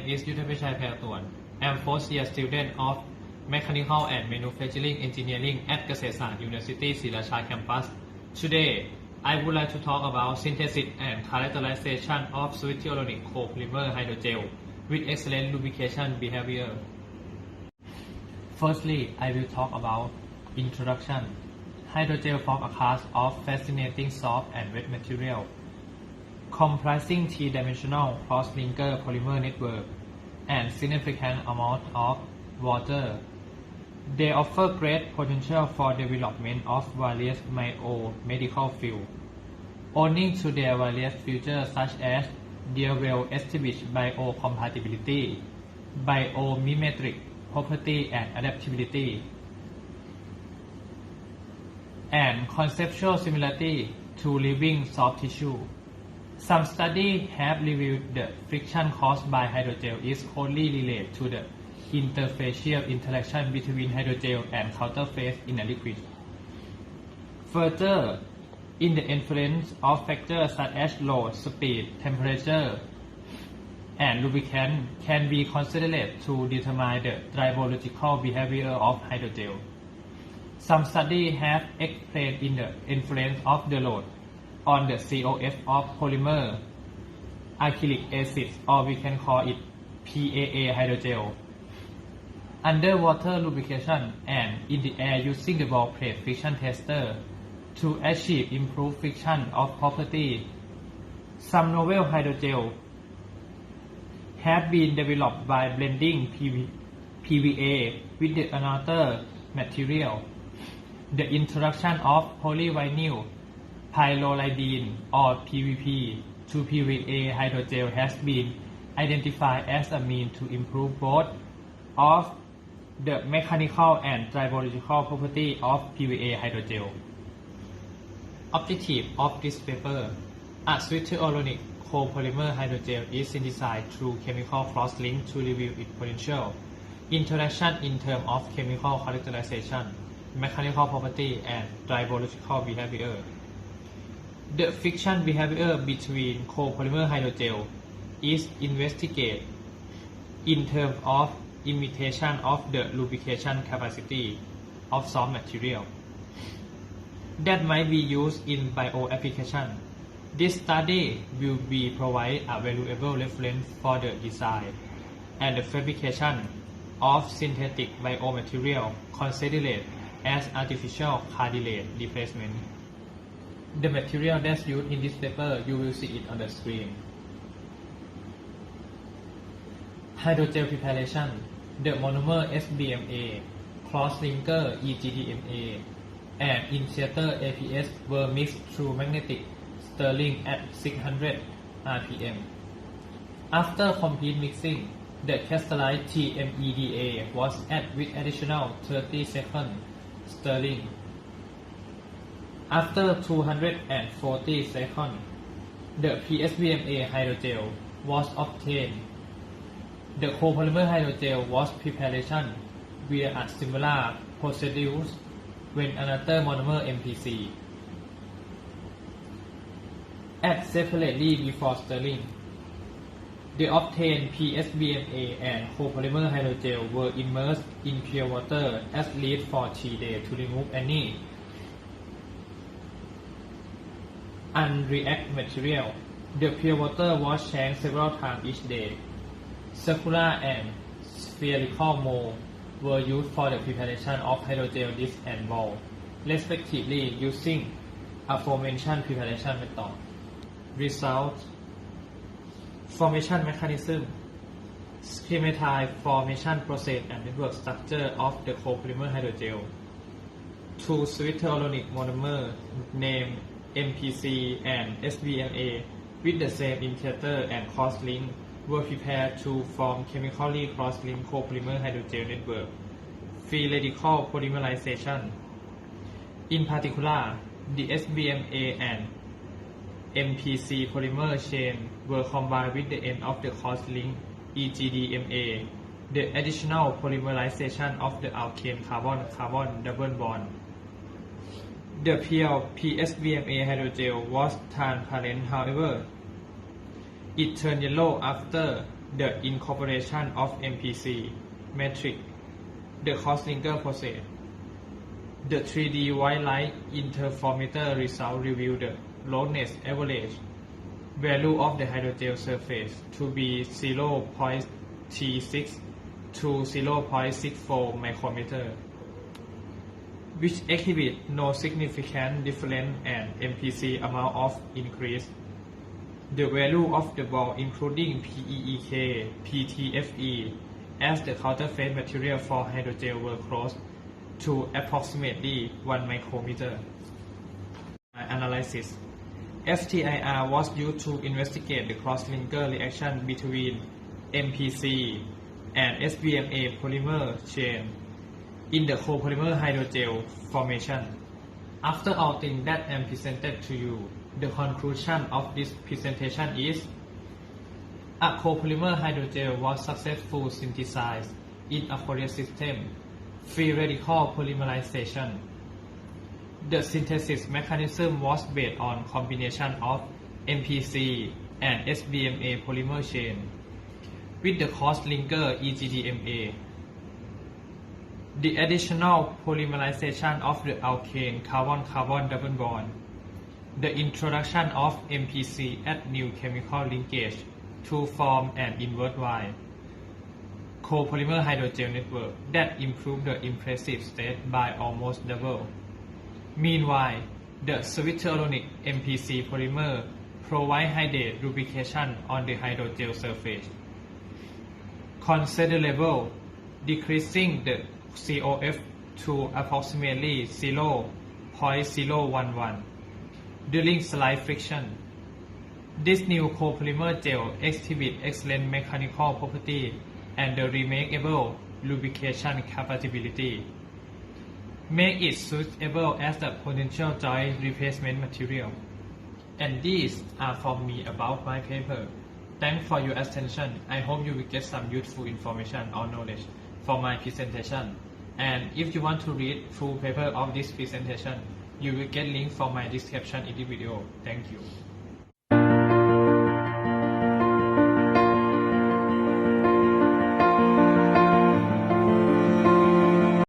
name is Yuthapechai Phayatuan. I am fourth year student of Mechanical and Manufacturing Engineering at Kasetsart University Srilacha campus. Today, I would like to talk about synthesis and characterization of sweet-ionic copolymer hydrogel with excellent lubrication behavior. Firstly, I will talk about introduction. Hydrogel form a class of fascinating soft and wet material comprising three-dimensional cross-linker polymer network and significant amount of water. They offer great potential for development of various biomedical fields, owing to their various features such as their well-established biocompatibility, biomimetic property and adaptability, and conceptual similarity to living soft tissue. Some studies have revealed the friction caused by hydrogel is closely related to the interfacial interaction between hydrogel and counterface in a liquid. Further, in the influence of factors such as load, speed, temperature, and lubricant can be considered to determine the tribological behavior of hydrogel. Some studies have explained in the influence of the load on the COF of polymer acrylic acid or we can call it PAA hydrogel. Underwater lubrication and in the air using the ball plate friction tester to achieve improved friction of property. Some novel hydrogel have been developed by blending PV, PVA with the another material. The introduction of polyvinyl pyrrolidine or PVP to PVA hydrogel has been identified as a means to improve both of the mechanical and tribological property of PVA hydrogel. Objective of this paper A switterionic copolymer hydrogel is synthesized through chemical cross-link to reveal its potential interaction in terms of chemical characterization, mechanical property, and tribological behavior. The friction behavior between copolymer hydrogel is investigated in terms of imitation of the lubrication capacity of soft material that might be used in bioapplication. This study will be provide a valuable reference for the design and the fabrication of synthetic biomaterial considered as artificial cartilage replacement. The material that's used in this paper, you will see it on the screen. Hydrogel preparation. The monomer SBMA, cross-linker EGDMA, and initiator APS were mixed through magnetic stirring at 600 rpm. After complete mixing, the crystallized TMEDA was added with additional 30 second stirring. After 240 seconds, the PSBMA hydrogel was obtained. The copolymer hydrogel was preparation via a similar procedure when another monomer MPC. Add separately before stirring. The obtained PSBMA and copolymer hydrogel were immersed in pure water at least for 3 days to remove any unreact material. The pure water was changed several times each day. Circular and spherical mold were used for the preparation of hydrogel disc and ball, respectively using aforementioned preparation method. Result Formation mechanism Schematized formation process and network structure of the copolymer hydrogel. Two switterionic monomer named MPC and SBMA with the same initiator and cross-link were prepared to form chemically cross-linked copolymer hydrogel network, free radical polymerization. In particular, the SBMA and MPC polymer chain were combined with the end of the cross-link EGDMA, the additional polymerization of the alkane carbon-carbon double bond. The pure PSBMA hydrogel was transparent however, it turned yellow after the incorporation of MPC metric, the cross-linker process, the 3D white light interferometer result revealed the loudness average value of the hydrogel surface to be 0.36 to 0.64 micrometer, which exhibit no significant difference and MPC amount of increase. The value of the ball including PEEK, PTFE as the counterfeit material for hydrogel were close to approximately 1 micrometer. Analysis FTIR was used to investigate the cross-linker reaction between MPC and SBMA polymer chain in the copolymer hydrogel formation. After all things that am presented to you, the conclusion of this presentation is a copolymer hydrogel was successfully synthesized in a aqueous system, free radical polymerization. The synthesis mechanism was based on combination of MPC and SBMA polymer chain with the cross-linker EGDMA. The additional polymerization of the alkane carbon-carbon double bond, the introduction of MPC at new chemical linkage to form an invert Y copolymer hydrogel network that improved the impressive state by almost double. Meanwhile, the switteronic MPC polymer provide hydrate lubrication on the hydrogel surface. Considerable decreasing the COF to approximately 0.011 during slide friction. This new copolymer gel exhibits excellent mechanical property and the remarkable lubrication capability make it suitable as a potential joint replacement material. And these are from me about my paper. Thanks for your attention. I hope you will get some useful information or knowledge for my presentation. And if you want to read full paper of this presentation, you will get link from my description in the video. Thank you.